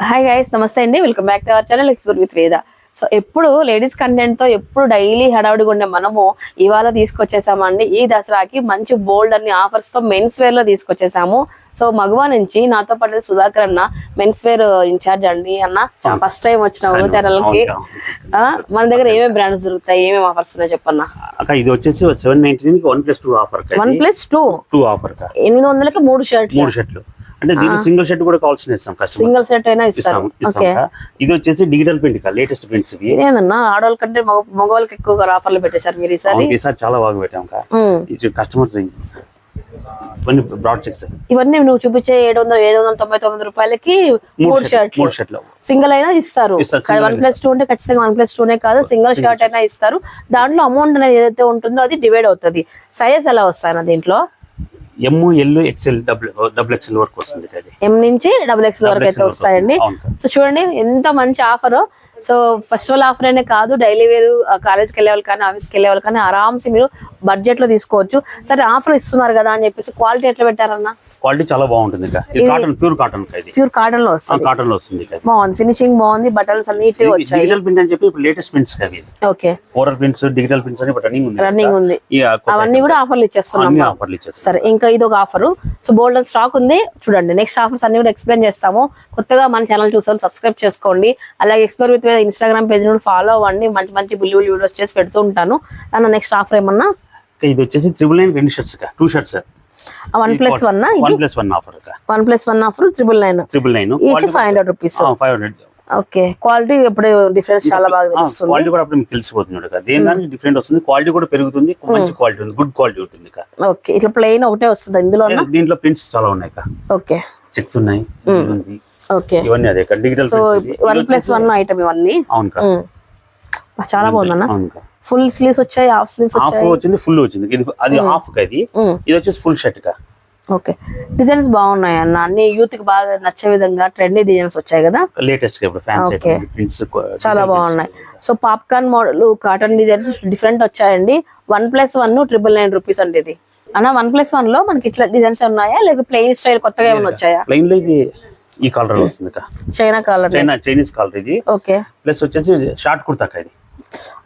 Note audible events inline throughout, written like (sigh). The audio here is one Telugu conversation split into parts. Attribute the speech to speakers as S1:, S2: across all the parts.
S1: హాయ్ గైస్ నమస్తే అండి. Welcome back to our channel explore with Veda so ఎప్పుడు లేడీస్ కంటెంట్తో ఎప్పుడు డైలీ హడావుడిగా ఉండే మనము ఇవాళ తీసుకొచ్చేసామండి ఈ దసరాకి మంచి బోల్డ్ అన్ని ఆఫర్స్తో మెన్స్ వేర్లో తీసుకొచ్చేసాము. సో మగవా నుంచి నాతో పాటు సుధాకర్ అన్న మెన్స్ వేర్ ఇన్ఛార్జ్ అండి అన్న. ఫస్ట్ టైం వచ్చినాము ఛానల్కి. ఆ, మన దగ్గర ఏమేమి బ్రాండ్స్ దొరుకుతాయి? ఏమేమి ఆఫర్స్ ఉన్నాయో చెప్పన్న.
S2: ఇది వచ్చేసి seven one plus two offer
S1: one plus two
S2: two offer
S1: ఎనిమిది వందలకి మూడు షర్ట్లు
S2: మూడు షర్ట్లు అంటే దీనికి సింగిల్ షర్ట్ కూడా కావాల్సిన ఇస్తాం కస్టమర్
S1: సింగిల్ షర్ట్ అయినా
S2: ఇస్తాం. ఇది వచ్చేసి డిజిటల్ ప్రింట్ కా లేటెస్ట్ ప్రింట్స్ ఇవి.
S1: ఇదేనన్నా ఆడవాళ్ళ కంటే మగ మగవాళ్ళకి ఎక్కువగా ఆఫర్లు పెట్టేశారు మీరు ఈసారి?
S2: ఈసారి చాలా బాగా పెట్టాం. ఇది కస్టమర్స్ ఇవన్నీ బ్రాడ్ చెక్స్
S1: ఇవన్నీ నువ్వు చూపించే ఏడు వందల ఏడు వందల తొంభై తొమ్మిది రూపాయలకి
S2: మూడు షర్ట్
S1: షర్ట్లు.
S2: మూడు షర్ట్లు
S1: సింగిల్ అయినా ఇస్తారు. వన్ ప్లస్ టూ అంటే ఖచ్చితంగా వన్ ప్లస్ టూనే కాదు సింగిల్ షర్ట్ అయినా ఇస్తారు. దాంట్లో అమౌంట్ అనేది ఏదైతే ఉంటుందో అది డివైడ్ అవుతుంది. సైజ్ ఎలా వస్తాయన్న దీంట్లో?
S2: M L XL double double XL వరకు వస్తుంది
S1: ఎం నుంచి డబుల్ ఎక్స్ వరకు అయితే వస్తాయండి. సో చూడండి ఎంత మంచి ఆఫర్ సో ఫెస్టివల్ ఆఫర్ అనే కాదు డైలీ వేర్ కాలేజ్కి వెళ్ళే వాళ్ళు కానీ ఆఫీస్కి వెళ్ళే వాళ్ళు కానీ ఆరామ్స్ మీరు బడ్జెట్లో తీసుకోవచ్చు. సరే ఆఫర్ ఇస్తున్నారు కదా అని చెప్పేసి క్వాలిటీ ఎట్లా పెట్టారన్న?
S2: క్వాలిటీ చాలా బాగుంటుంది కాటన్ ప్యూర్ కాటన్
S1: ప్యూర్ కాటన్లో వస్తుంది.
S2: కాటన్లో వస్తుంది
S1: బాగుంది. ఫినిషింగ్ బాగుంది బటన్స్ అన్ని నీట్గా వచ్చాయి.
S2: డిజిటల్ ప్రింట్ అని చెప్పి లేటెస్ట్ ప్రింట్స్ అవి
S1: okay.
S2: Floral prints digital prints అని రన్నింగ్ ఉంది.
S1: రన్నింగ్ ఉంది. అవన్నీ కూడా ఆఫర్లు ఇచ్చేస్తున్నాం
S2: అన్ని ఆఫర్లు ఇచ్చేస్తాం
S1: సరే ఇంకా ఇది ఒక ఆఫర్ సో బోల్డ్ స్టాక్ ఉంది. చూడండి నెక్స్ట్ ఆఫర్స్ అన్ని కూడా ఎక్స్ప్లెయిన్ చేస్తాము. కొత్తగా మన ఛానల్ చూసారు సబ్స్క్రైబ్ చేసుకోండి. అలాగే ఎక్స్ప్లోర్ విత్ ఇన్స్టాగ్రామ్ పేజ్ కూడా ఫాలో అవ్వండి. మంచి మంచి బుల్లి బుల్లి వీడియోస్ చేసి పెడుతూ ఉంటాను. నన్ను నెక్స్ట్ ఆఫర్ ఏమన్నా?
S2: ఇది వచ్చేసి త్రిబుల్ నైన్ రెండు shirts two shirts
S1: one plus one
S2: one plus one offer
S1: one plus one offer triple nine
S2: triple nine
S1: each five hundred rupees
S2: five hundred
S1: okay quality ఇప్పుడు డిఫరెన్స్ చాలా బాగా తెలుస్తుంది.
S2: క్వాలిటీ కూడా అప్పుడు మీకు తెలిసిపోతుంది. దేని దానికి డిఫరెంట్ వస్తుంది? క్వాలిటీ కూడా పెరుగుతుంది. మంచి క్వాలిటీ ఉంది. గుడ్ క్వాలిటీ ఉంటుంది.
S1: ఓకే ఇట్లా ప్లెయిన్ ఒకటే వస్తుంది. ఇందులో
S2: దీంట్లో ప్రింట్స్ చాలా ఉన్నాయి.
S1: ఓకే
S2: చెక్స్ ఉన్నాయి.
S1: ఓకే
S2: ఇవన్నీ అదే digital
S1: so one plus one item ఇవన్నీ.
S2: అవును.
S1: చాలా బాగుందన్న. ఫుల్ స్లీవ్స్ వచ్చాయి హాఫ్ స్లీవ్స్
S2: హాఫ్ వచ్చింది ఫుల్ వచ్చింది. ఇది అది హాఫ్ కా ఇది? వచ్చేసి ఫుల్ షర్ట్ కా?
S1: ఓకే డిజైన్స్ బాగున్నాయి అన్న అన్ని యూత్కి బాగా నచ్చే విధంగా ట్రెండీ డిజైన్స్ వచ్చాయి కదా?
S2: లేటెస్ట్. ప్రింట్స్
S1: చాలా బాగున్నాయి. So popcorn model cotton designs different వచ్చాయండి. One plus one triple nine rupees అండి ఇది. అన్న వన్ ప్లస్ వన్లో మనకి ఇట్లా డిజైన్స్ ఉన్నాయా? లేక ప్లెయిన్ స్టైల్ కొత్తగా ఏమైనా వచ్చాయా?
S2: ప్లెయిన్లో ఇది ఈ కలర్ వస్తుంది
S1: China colour
S2: China Chinese colour ఇది.
S1: ఓకే
S2: ప్లస్ వచ్చేసి షార్ట్ కుర్తా కా ఇది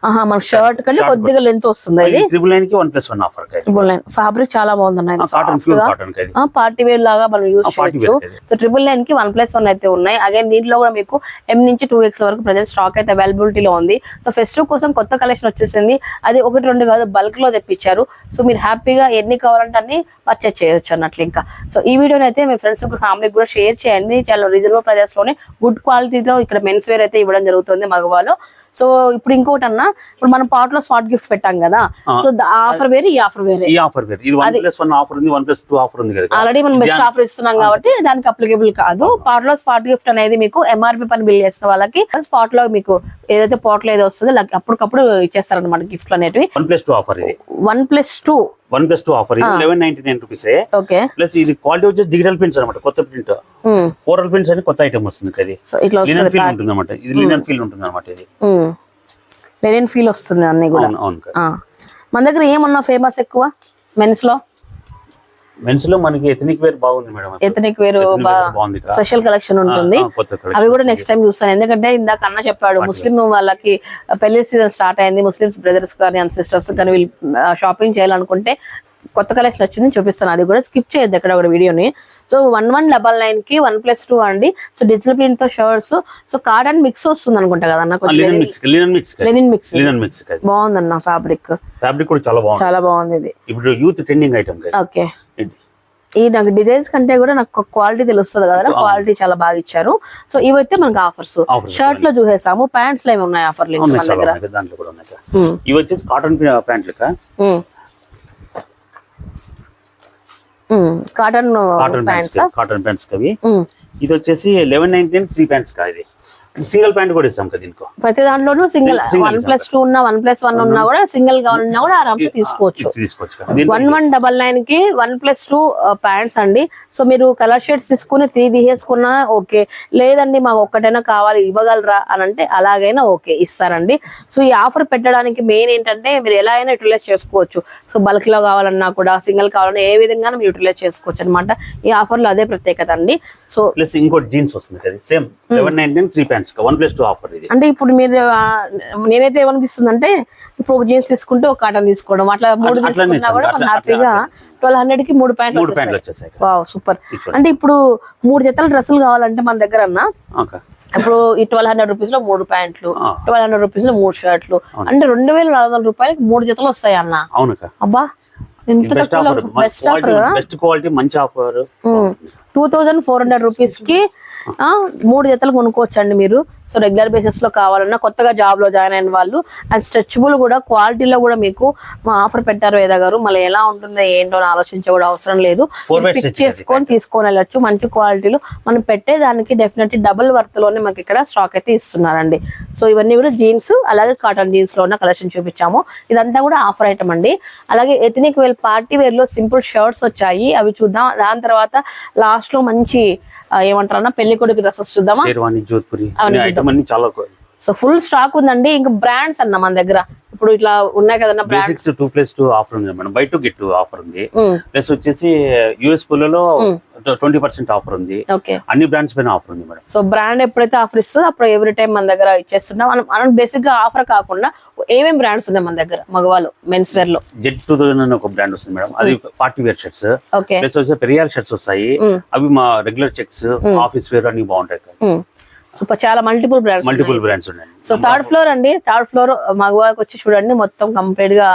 S1: ఆహా మన షర్ట్ కంటే కొద్దిగా లెంత్ వస్తుంది ఇది.
S2: ట్రిపుల్ నైన్కి one plus one offer
S1: triple nine fabric చాలా బాగుంది పార్టీ వేర్ లాగా మనం యూజ్
S2: party
S1: చేయొచ్చు. సో ట్రిపుల్ నైన్కి వన్ ప్లస్ వన్ అయితే ఉన్నాయి. అగైన్ దీంట్లో కూడా మీకు ఎం నుంచి టూ ఎక్స్ వరకు ప్రజెంట్ స్టాక్ అయితే అవైలబిలిటీలో ఉంది. సో ఫెస్టివ్ కోసం కొత్త కలెక్షన్ వచ్చేసింది. అది ఒకటి రెండు కాదు బల్క్లో తెప్పించారు. సో మీరు హ్యాపీగా ఎన్ని కావాలంటే అన్ని పర్చేస్ చేయొచ్చు అన్నట్లు ఇంకా. సో ఈ వీడియోని అయితే మీ ఫ్రెండ్స్ ఫ్యామిలీకి కూడా షేర్ చేయండి. చాలా రీజనబుల్ ప్రైజెస్లోనే గుడ్ క్వాలిటీలో ఇక్కడ మెన్స్ వేర్ అయితే ఇవ్వడం జరుగుతుంది మగవాళ్ళు. సో ఇప్పుడు ఇంకోటి అన్న ఇప్పుడు మనం పాట్లో స్పాట్ గిఫ్ట్ పెట్టాం కదా సో ఆఫర్ వేరే ఈ ఆఫర్ వేరే.
S2: ఈ ఆఫర్ వేరు. ఇది వన్ ప్లస్ వన్ ఆఫర్ ఉంది వన్ ప్లస్ టూ ఆఫర్ ఉంది కదా
S1: ఆల్రెడీ మనం బెస్ట్ ఆఫర్ ఇస్తున్నాం కాబట్టి దానికి అప్లికేబుల్ కాదు. పాట్లో స్పాట్ గిఫ్ట్ అనేది మీకు ఎంఆర్పి పని బిల్ చేసిన వాళ్ళకి స్పాట్లో మీకు ఏదైతే పాట్లో ఏదో వస్తుందో అప్పటికప్పుడు ఇచ్చేస్తారనమాట గిఫ్ట్లు అనేటివి.
S2: వన్ ప్లస్ టూ ఆఫర్ ఇది.
S1: One plus two.
S2: One plus two offer ఇది. Eleven ninety nine rupees
S1: okay.
S2: Plus ఇది క్వాలిటీ వచ్చేసి డిజిటల్ ప్రింట్స్ అనమాట కొత్త ప్రింట్. ఫోరల్ ప్రింట్స్ అని కొత్త ఐటమ్ వస్తుంది కదా ఇది. లినన్ ఫీల్ ఉంటుంది అనమాట ఇది లినన్ ఫీల్ ఉంటుంది అనమాట ఇది.
S1: లెనిన్ ఫీల్ వస్తుంది అన్ని కూడా. మన దగ్గర ఏమన్నా ఫేమస్ ఎక్కువ?
S2: మెన్స్లో? మెన్స్లో మనకి ఎథనిక్ వేర్ బాగుంది madam
S1: ethnic wear. Special collection ఉంటుంది. అవి కూడా నెక్స్ట్ టైం చూస్తాను. ఎందుకంటే ఇందాక అన్న చెప్పాడు ముస్లిం వాళ్ళకి పెళ్ళి సీజన్ స్టార్ట్ అయింది. ముస్లిమ్స్ బ్రదర్స్ కానీ సిస్టర్స్ కానీ వీళ్ళు షాపింగ్ చేయాలనుకుంటే కొత్త కలెక్షన్ వచ్చింది చూపిస్తాను. అది కూడా స్కిప్ చేయొద్దు ఎక్కడ కూడా వీడియోని. సో వన్ వన్ డబల్ నైన్కి వన్ ప్లస్ టూ అండి. సో డిజిటల్ ప్రింట్తో షర్ట్స్ సో కార్డ్ మిక్స్ వస్తుంది అనుకుంటా కదా అన్న
S2: లినన్ మిక్స్ కదా
S1: బాగుందన్న ఫ్యాబ్రిక్
S2: ఫ్యాబ్రిక్ కూడా చాలా బాగుంది.
S1: చాలా బాగుంది ఇది.
S2: ఇప్పుడు యూత్ ట్రెండింగ్ ఐటమ్
S1: ఓకే. ఈ నాకు డిజైన్స్ కంటే కూడా నాకు క్వాలిటీ తెలుస్తుంది కదా క్వాలిటీ చాలా బాగా ఇచ్చారు. సో ఇవైతే మనకి ఆఫర్స్. షర్ట్లో చూసేసాము ప్యాంట్స్లో ఏమి ఉన్నాయి ఆఫర్లు మన దగ్గర?
S2: ఇవి వచ్చేసి cotton pant
S1: cotton
S2: cotton pants cotton pants అవి ఇది వచ్చేసి eleven ninety nine three pants కా ఇది? సింగిల్ ప్యాంట్ కూడా ఇస్తాం కదా దీనికి?
S1: ప్రతి దాంట్లోనూ సింగిల్ వన్ ప్లస్ టూ ఉన్నా వన్ ప్లస్ వన్ ఉన్నా కూడా సింగిల్ కావాలన్నా కూడా ఆరామ్స్ తీసుకోవచ్చు.
S2: తీసుకోవచ్చు
S1: వన్ వన్ డబల్ నైన్కి వన్ ప్లస్ టూ ప్యాంట్స్ అండి. సో మీరు కలర్ షేడ్స్ తీసుకుని త్రీ తీసేసుకున్నా ఓకే. లేదండి మాకు ఒక్కటైనా కావాలి ఇవ్వగలరా అని అంటే అలాగైనా ఓకే ఇస్తారండి సో ఈ ఆఫర్ పెట్టడానికి మెయిన్ ఏంటంటే మీరు ఎలా అయినా యూటిలైజ్ చేసుకోవచ్చు. సో బల్క్లో కావాలన్నా కూడా సింగిల్ కావాలన్నా ఏ విధంగా మీరు యూటిలైజ్ చేసుకోవచ్చు అనమాట ఈ ఆఫర్లో అదే ప్రత్యేకత అండి. సో
S2: ప్లస్ ఇంకోటి జీన్స్ వస్తుంది కదా same eleven nine three pants one plus two offer ఇది.
S1: అంటే ఇప్పుడు మీరు నేనైతే ఏమనిపిస్తుంది అంటే ఇప్పుడు ఒక జీన్స్ తీసుకుంటే ఒక కాటన్ తీసుకోవడం అట్లా మూడు తీసుకున్నా కూడా హ్యాపీగా ట్వెల్వ్ హండ్రెడ్కి మూడు ప్యాంట్లు
S2: మూడు ప్యాంట్లు వచ్చేసాయి
S1: వావ్ సూపర్. అంటే ఇప్పుడు మూడు జతల డ్రెస్సులు కావాలంటే మన దగ్గర అన్న ఇప్పుడు ఈ ట్వెల్వ్ హండ్రెడ్ రూపీస్లో మూడు ప్యాంట్లు. ట్వెల్వ్ హండ్రెడ్ రూపీస్లో మూడు షర్ట్లు అంటే రెండు వేల నాలుగు వందల రూపాయలకి మూడు జతలు వస్తాయి అన్న. అబ్బా
S2: బెస్ట్ ఆఫర్
S1: బెస్ట్
S2: క్వాలిటీ మంచి offer
S1: two thousand four hundred రూపీస్కి మూడు జతలు కొనుక్కోవచ్చు అండి మీరు. సో రెగ్యులర్ బేసిస్లో కావాలన్నా కొత్తగా జాబ్లో జాయిన్ అయిన వాళ్ళు అండ్ స్ట్రెచబుల్ కూడా క్వాలిటీలో కూడా మీకు మా ఆఫర్ పెట్టారు వేద గారు. మళ్ళీ ఎలా ఉంటుందో ఏంటో అని ఆలోచించే కూడా అవసరం లేదు. పిక్ చేసుకొని తీసుకొని వెళ్ళొచ్చు. మంచి క్వాలిటీలో మనం పెట్టే దానికి డెఫినెట్లీ డబుల్ వర్త్లోనే మనకి ఇక్కడ స్టాక్ అయితే ఇస్తున్నారండి. సో ఇవన్నీ కూడా జీన్స్ అలాగే కాటన్ జీన్స్లో ఉన్న కలెక్షన్ చూపించాము. ఇదంతా కూడా ఆఫర్ ఐటమ్ అండి. అలాగే ఎథనిక్ వేర్ పార్టీ వేర్లో సింపుల్ షర్ట్స్ వచ్చాయి. అవి చూద్దాం. దాని తర్వాత లాస్ట్ లో మంచి ఏమంటారన్నా పెళ్ళి కొడుకు డ్రెస్సెస్ చూద్దామా?
S2: చాలా
S1: సో ఫుల్ స్టాక్ ఉందండి. ఇంకా బ్రాండ్స్ అన్న మన దగ్గర. ఇప్పుడు ఇట్లా ఉన్నాయి కదన్నా brand
S2: basics two plus two offer ఉంది madam. Buy two get two offer ఉంది. ప్లస్ వచ్చేసి యుఎస్ పుల్లలో ట్వంటీ పర్సెంట్ ఆఫర్ ఉంది.
S1: ఓకే.
S2: అన్ని బ్రాండ్స్ పైన ఆఫర్ ఉంది మేడం.
S1: సో బ్రాండ్ ఎప్పుడైతే ఆఫర్ ఇస్తుందో అప్పుడు ఎవ్రీ టైం మన దగ్గర ఇచ్చేస్తున్నాం. మనం మనం బేసిక్గా ఆఫర్ కాకుండా ఏమేం బ్రాండ్స్ ఉన్నాయి మన దగ్గర? మగవాళ్ళు మెన్స్ వేర్లో.
S2: జెడ్ టూ థౌసండ్ అని ఒక బ్రాండ్ వస్తుంది మేడం. అది party wear shirts.
S1: Okay.
S2: Plus వచ్చి పెరియాల్ షర్ట్స్ వస్తాయి. అవి మా రెగ్యులర్ చెక్స్ ఆఫీస్ వేర్ అన్ని బాగుంటాయి.
S1: సూపర్ చాలా మల్టిపుల్ బ్రాండ్స్
S2: మల్టిపుల్ బ్రాండ్స్ ఉన్నాయి.
S1: సో థర్డ్ ఫ్లోర్ అండి. థర్డ్ ఫ్లోర్ మగవాళ్ళకి వచ్చి చూడండి. మొత్తం కంప్లీట్గా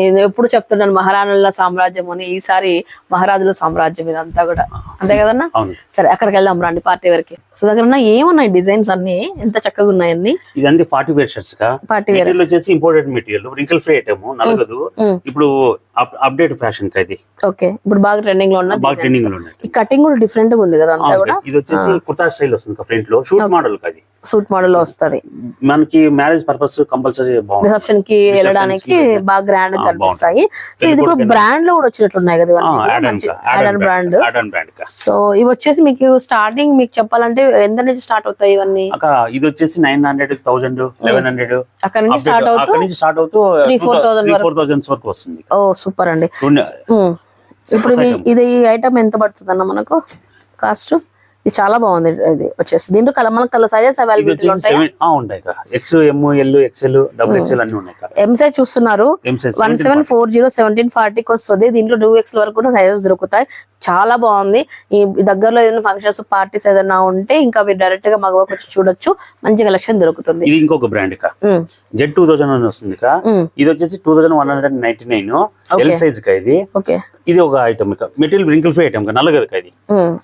S1: నేను ఎప్పుడు చెప్తున్నాను మహారాణుల సామ్రాజ్యం అని. ఈసారి మహారాజుల సామ్రాజ్యం ఇదంతా కూడా. అంతే కదన్నా?
S2: అవును.
S1: సరే అక్కడికి వెళ్దాం రండి పార్టీ వరకు. సో దగ్గర ఏమున్నాయి డిజైన్స్ అన్ని? ఎంత చక్కగా ఉన్నాయి అన్ని
S2: ఇదండి party wear shirts
S1: party wear.
S2: Material వచ్చేసి imported material wrinkle free item నలగదు. ఇప్పుడు అప్డేట్ ఫ్యాషన్ ఇది?
S1: ఓకే. ఇప్పుడు బాగా ట్రెండింగ్లో ఉన్న
S2: బాగా ట్రెండింగ్లో ఉన్నాయి
S1: కటింగ్ కూడా డిఫరెంట్గా ఉంది కదా అంతా కూడా?
S2: ఇది వచ్చేసి కుర్తా స్టైల్ వస్తుంది ఫ్రంట్లో? షూట్ మోడల్ అది
S1: సూట్ మోడల్ వస్తుంది.
S2: మనకి మ్యారేజ్ పర్పస్ కంపల్సరీ
S1: రిసెప్షన్కి వెళ్ళడానికి బాగా గ్రాండ్ కనిపిస్తాయి. సో ఇది కూడా బ్రాండ్లో కూడా వచ్చినట్లున్నాయి కదా ఇవన్నీ. బ్రాండ్
S2: ఆడన్ బ్రాండ్ కా
S1: సో ఇవి వచ్చేసి మీకు స్టార్టింగ్ మీకు చెప్పాలంటే ఎంత నుంచి స్టార్ట్ అవుతాయి ఇవన్నీ?
S2: ఇది వచ్చేసి nine hundred thousand eleven hundred
S1: అక్కడ నుంచి స్టార్ట్ అవుతూ
S2: అక్కడ నుంచి స్టార్ట్ అవుతూ
S1: Three, four thousand
S2: three four thousands వరకు. వస్తుంది
S1: ఓ సూపర్ అండి. ఉమ్. ఇప్పుడు ఇది- ఇది ఐటమ్ ఎంత పడుతుంది అన్న మనకు? కాస్ట్ ఇది చాలా బాగుంది ఇది వచ్చేసి దీంట్లో కల మనకు కలర్ సైజెస్
S2: ఇది
S1: అవైలబిలిటీ ఉంటాయి?
S2: X M L XL double XL అన్ని ఉన్నాయి
S1: ఎం సైజ్ చూస్తున్నారు. One seven four zero seventeen ఫార్టీకి వస్తుంది. దీంట్లో టూ ఎక్స్ వరకు కూడా సైజెస్ దొరుకుతాయి. చాలా బాగుంది. ఈ దగ్గరలో ఏదైనా ఫంక్షన్స్ పార్టీస్ ఏదైనా ఉంటే ఇంకా మీరు డైరెక్ట్గా మగవాకి వచ్చి చూడొచ్చు. మంచి కలెక్షన్ దొరుకుతుంది.
S2: ఇది ఇంకొక బ్రాండ్ కా
S1: ఉమ్,
S2: జెడ్ టూ థౌసండ్ వస్తుంది కా ఇది వచ్చేసి two thousand one hundred ninety nine. L size కా ఇది? ఇది ఒక ఐటమ్ ఇక మెటీరియల్ రింకిల్ ఫ్రీ ఐటమ్ నల్లగదు కా ఇది.
S1: ఉమ్.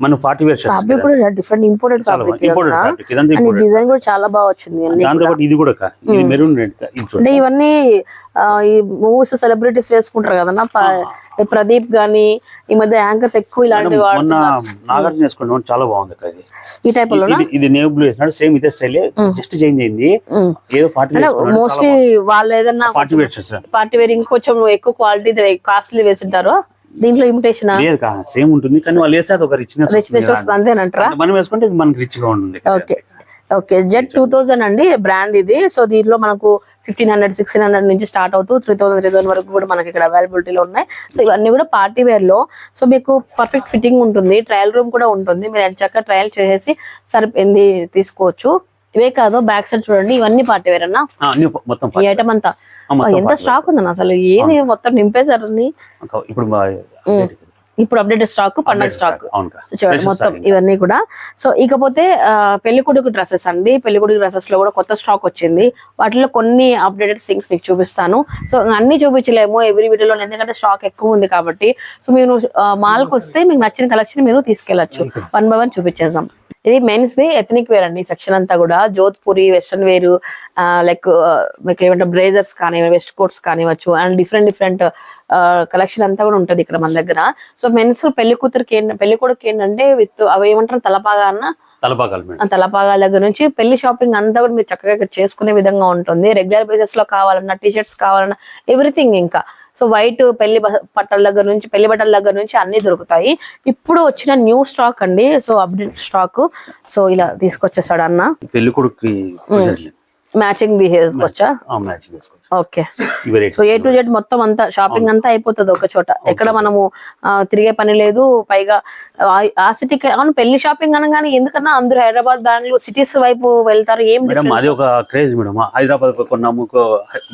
S2: మన పార్టీ వేర్
S1: ఫ్యాబ్రిక్ కూడా different imported fabric
S2: imported fabric ఇదంతా ఇంపోర్టెడ్
S1: డిజైన్ కూడా చాలా బాగా వచ్చింది
S2: దాంతో పాటు ఇది కూడా ఇది మెరూన్ రెడ్
S1: అంటే ఇవన్నీ ఈ మూవీస్ సెలబ్రిటీస్ వేసుకుంటారు కదన్నా ప్రదీప్ గాని ఈ మధ్య యాంకర్స్ ఎక్కువ ఇలాంటివి వాడు
S2: మొన్న నాగార్జున వేసుకున్నాం చాలా బాగుంది ఇది.
S1: ఈ టైప్లో
S2: ఇది నేవ్ బ్లూ వేసినాడు సేమ్ ఇదే స్టైల్ జస్ట్ చేంజ్ అయింది.
S1: ఉమ్.
S2: ఏదో పార్టీ
S1: మోస్ట్లీ వాళ్ళు ఏదన్నా
S2: పార్టీ వేర్
S1: పార్టీ వేర్ ఇంకొంచెం ఎక్కువ క్వాలిటీ కాస్ట్లీ వేసింటారు. దీంట్లో ఇమిటేషన్
S2: లేదు సేమ్ ఉంటుంది కానీ వాళ్ళు వేస్తే ఒక రిచ్నెస్
S1: రిచ్ రిచ్ అంతేనంటారా?
S2: మనం వేసుకుంటే ఇది మనకి రిచ్గా ఉంటుంది
S1: okay. Okay Z two thousand అండి బ్రాండ్ ఇది. సో దీంట్లో మనకు ఫిఫ్టీన్ హండ్రెడ్ సిక్స్టీన్ హండ్రెడ్ నుంచి స్టార్ట్ అవుతూ త్రీ థౌసండ్ త్రీ థౌసండ్ వరకు కూడా మనకి ఇక్కడ అవైలబిలిటీలో ఉన్నాయి. సో ఇవన్నీ కూడా పార్టీ వేర్లో. సో మీకు పర్ఫెక్ట్ ఫిట్టింగ్ ఉంటుంది ట్రయల్ రూమ్ కూడా ఉంటుంది. మీరు ఎంచక్క ట్రయల్ చేసేసి సరిపోయింది తీసుకోవచ్చు. ఇవే కాదు బ్యాక్ సైడ్ చూడండి ఇవన్నీ పార్టీ వేర్ అన్న ఈ ఐటమ్ అంతా. ఎంత స్టాక్ ఉందన్న అసలు? ఏది మొత్తం నింపేశారు
S2: ఇప్పుడు
S1: ఇప్పుడు అప్డేట్ స్టాక్ పండగ స్టాక్. చూడండి మొత్తం. ఇవన్నీ కూడా. సో ఇకపోతే పెళ్ళి కొడుకు డ్రెస్సెస్ అండి. పెళ్ళి కొడుకు డ్రెస్సెస్లో కూడా కొత్త స్టాక్ వచ్చింది. వాటిలో కొన్ని అప్డేటెడ్ థింగ్స్ మీకు చూపిస్తాను. సో అన్ని చూపించలేము ఎవ్రీ వీడియోలో ఎందుకంటే స్టాక్ ఎక్కువ ఉంది కాబట్టి. సో మీరు మాల్కి వస్తే మీకు నచ్చిన కలెక్షన్ మీరు తీసుకెళ్ళొచ్చు వన్ బై వన్ చూపించేద్దాం. ఇది మెన్స్ ది ఎథనిక్ వేర్ అండి. సెక్షన్ అంతా కూడా జోధ్పురి వెస్ట్రన్ వేర్ లైక్ మీకు ఏమంటే బ్రేజర్స్ కానీ వెస్ట్ కోట్స్ కానివచ్చు అండ్ డిఫరెంట్ డిఫరెంట్ కలెక్షన్ అంతా కూడా ఉంటది ఇక్కడ మన దగ్గర. సో మెన్స్ పెళ్ళి కూతురికి ఏంట- పెళ్ళి కొడుకు ఏంటంటే విత్ అవి ఏమంటారు తలపాగా అన్న? తలపాగాల దగ్గర నుంచి పెళ్ళి షాపింగ్ అంతా కూడా మీరు చక్కగా ఇక్కడ చేసుకునే విధంగా ఉంటుంది. రెగ్యులర్ బేసిస్లో కావాలన్నా టీ షర్ట్స్ కావాలన్నా ఎవ్రీథింగ్ ఇంకా. సో వైట్ పెళ్ళి బట్టల దగ్గర నుంచి పెళ్ళి బట్టల దగ్గర నుంచి అన్ని దొరుకుతాయి. ఇప్పుడు వచ్చిన న్యూ స్టాక్ అండి. So update stock. సో ఇలా తీసుకొచ్చేసాడు అన్న.
S2: పెళ్ళి కొడుకు
S1: మ్యాచింగ్ తీసుకొచ్చా
S2: matching
S1: okay. So A to Z మొత్తం అంతా షాపింగ్ అంతా అయిపోతుంది ఒక చోట. ఎక్కడ మనము తిరిగే పని లేదు పైగా ఆ- సిటీకి అవును పెళ్ళి షాపింగ్ అనగానే ఎందుకన్నా అందరూ హైదరాబాద్ బెంగళూరు సిటీస్ వైపు వెళ్తారు ఏం
S2: మేడం అది ఒక క్రేజ్ మేడం. హైదరాబాద్ కొన్నాము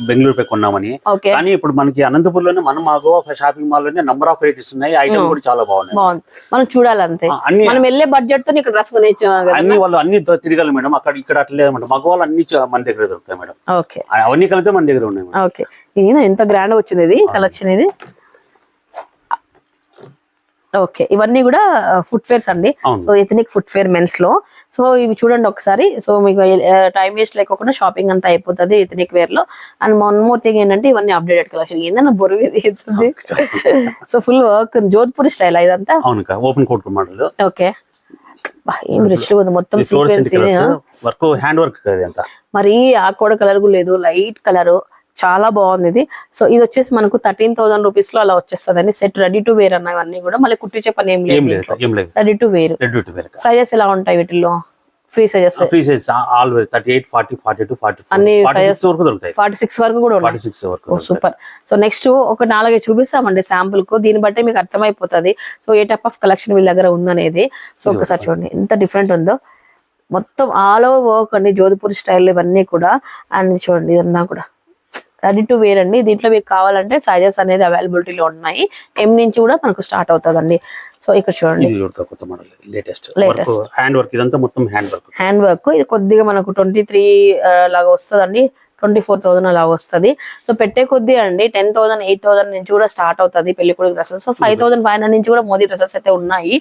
S2: బెంగళూరు పోయి కొన్నామని. కానీ ఇప్పుడు మనకి అనంతపూర్లోనే మనం మాకు షాపింగ్ మాల్లోనే నంబర్ ఆఫ్ వెరైటీస్ ఉన్నాయి. ఐటమ్ కూడా చాలా బాగున్నాయి.
S1: బాగుంది. మనం చూడాలంతే. మనం వెళ్ళే బడ్జెట్తో ఇక్కడ డ్రెస్ కొనేచ్చాం
S2: అన్ని వాళ్ళు అన్ని తిరగాలి మేడం. అక్కడ ఇక్కడ అట్లా లేదన్నమాట మగవాళ్ళు అన్ని మన దగ్గర దొరుకుతాయి మేడం.
S1: ఓకే.
S2: అవన్నీ కలిపితే మన దగ్గర ఉన్నాయి
S1: ఓకే. ఇది ఎంత గ్రాండ్ వచ్చింది ఇది? కలెక్షన్ ఇది? ఓకే. ఇవన్నీ కూడా ఫుట్ వేర్స్ అండి. సో ఎథనిక్ ఫుట్ వేర్ మెన్స్లో. సో ఇవి చూడండి ఒకసారి. సో మీకు టైం వేస్ట్ లేకుండా షాపింగ్ అంతా అయిపోతుంది ఎథనిక్ వేర్లో. అండ్ వన్ మోర్ థింగ్ ఏంటంటే ఇవన్నీ అప్డేటెడ్ కలెక్షన్ ఏందన్నా బొరువు ఇది (laughs) so full work Jodhpur style ఇదంతా?
S2: Open coat model
S1: okay. ఏం రిచ్ ఉంది. మొత్తం
S2: వర్క్ హ్యాండ్ వర్క్
S1: మరి ఆ కూడా కలర్ లేదు లైట్ కలర్ చాలా బాగుంది ఇది. సో ఇది వచ్చేసి మనకు థర్టీన్ థౌసండ్ రూపీస్లో అలా వచ్చేస్తుంది అండి సెట్ రెడీ టు వేర్ అన్న ఇవన్నీ కూడా. మళ్ళీ కుట్టించే పని ఏం లేదు రెడ్ టు వేర్ సైజెస్ ఎలా ఉంటాయి వీటిల్లో? Free sizes
S2: free size all thirty eight forty forty two forty
S1: అన్ని
S2: వరకు దొరుకుతాయి.
S1: ఫార్టీ సిక్స్ వరకు కూడా
S2: ఫార్టీ సిక్స్ వరకు
S1: సూపర్ సో నెక్స్ట్ ఒక నాలుగైదు చూపిస్తామండి శాంపుల్కు. దీన్ని బట్టి మీకు అర్థమైపోతుంది. So a type of collection వీళ్ళ దగ్గర ఉందనేది. సో ఒకసారి చూడండి. ఎంత డిఫరెంట్ ఉందో. మొత్తం ఆల్ ఓవర్ వర్క్ అండి. జోధ్పూర్ స్టైల్ ఇవన్నీ కూడా. అండ్ చూడండి ఇదన్నా కూడా. రెడీ టు వేర్ అండి. దీంట్లో మీకు కావాలంటే సైజెస్ అనేది అవైలబిలిటీలో ఉన్నాయి. ఎం నుంచి కూడా మనకు స్టార్ట్ అవుతుందండి. సో ఇక్కడ చూడండి.
S2: కొత్త మోడల్ లేటెస్ట్ హ్యాండ్ వర్క్ ఇదంతా మొత్తం హ్యాండ్ వర్క్
S1: హ్యాండ్ వర్క్ ఇది కొద్దిగా మనకు ట్వంటీ త్రీ లాగా వస్తుందండి. ట్వంటీ ఫోర్ థౌసండ్ అలా వస్తుంది. సో పెట్టే కొద్ది అండి టెన్ థౌసండ్ ఎయిట్ థౌసండ్ నుంచి కూడా స్టార్ట్ అవుతుంది పెళ్ళి కొడుకు dresses. So five thousand five hundred నుంచి కూడా మోదీ డ్రెస్సెస్ అయితే ఉన్నాయి.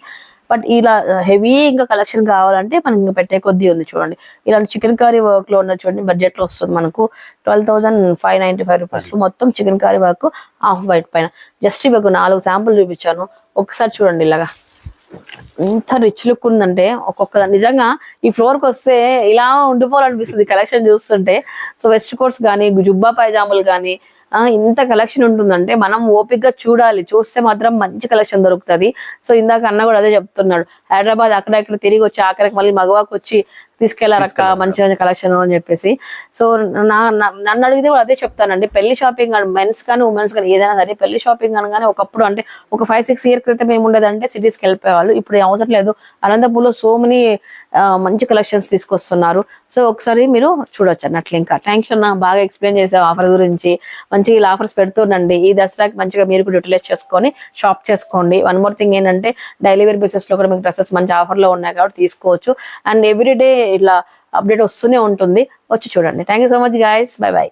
S1: బట్ ఇలా uh, హెవీ ఇంకా కలెక్షన్ కావాలంటే మనకి ఇంకా పెట్టే కొద్ది ఉంది చూడండి. ఇలాంటి చికెన్ కర్రీ వర్క్లో ఉన్న చూడండి బడ్జెట్లో వస్తుంది మనకు twelve thousand five ninety five rupees మొత్తం chikankari work half white పైన. జస్ట్ ఇవ్వకు నాలుగు శాంపుల్ చూపించాను. ఒకసారి చూడండి ఇలాగా. ఎంత రిచ్ లుక్ ఉందంటే ఒక్కొక్క నిజంగా ఈ ఫ్లోర్కి వస్తే ఇలా ఉండిపోవాలనిపిస్తుంది. కలెక్షన్ చూస్తుంటే. సో వెస్ట్ కోట్స్ కానీ జుబ్బా పైజాములు కానీ ఇంత కలెక్షన్ ఉంటుందంటే మనం ఓపిక్గా చూడాలి. చూస్తే మాత్రం మంచి కలెక్షన్ దొరుకుతది. సో ఇందాక అన్న కూడా అదే చెప్తున్నాడు. హైదరాబాద్ అక్కడ ఇక్కడ తిరిగి వచ్చి ఆఖరికి మళ్ళీ మగవాకు వచ్చి తీసుకెళ్ళారక్క మంచి మంచి కలెక్షన్ అని చెప్పేసి. సో నా నన్ను అడిగితే కూడా అదే చెప్తానండి. పెళ్ళి షాపింగ్ మెన్స్ కానీ ఉమెన్స్ కానీ ఏదైనా సరే పెళ్ళి షాపింగ్ అనగానే ఒకప్పుడు అంటే ఒక ఫైవ్ సిక్స్ ఇయర్ క్రితం ఏముండేదంటే సిటీస్కి వెళ్ళిపోయేవాళ్ళు. ఇప్పుడు ఏం అవసరం లేదు. అనంతపూర్లో సో మెనీ మంచి కలెక్షన్స్ తీసుకొస్తున్నారు. సో ఒకసారి మీరు చూడొచ్చు అన్నట్లు ఇంకా థ్యాంక్ యూ అన్న బాగా ఎక్స్ప్లెయిన్ చేసావు ఆఫర్ గురించి. మంచిగా ఇలా ఆఫర్స్ పెడుతుండండి. ఈ దసరాకి మంచిగా మీరు కూడా యూటిలైజ్ చేసుకొని షాప్ చేసుకోండి. వన్ మోర్ థింగ్ ఏంటంటే డైలీ వేర్ బేసిస్లో కూడా మీకు డ్రెస్సెస్ మంచి ఆఫర్లో ఉన్నాయి కాబట్టి తీసుకోవచ్చు. అండ్ ఎవ్రీ డే ఇట్లా అప్డేట్ వస్తూనే ఉంటుంది. వచ్చి చూడండి. Thank you so much guys bye bye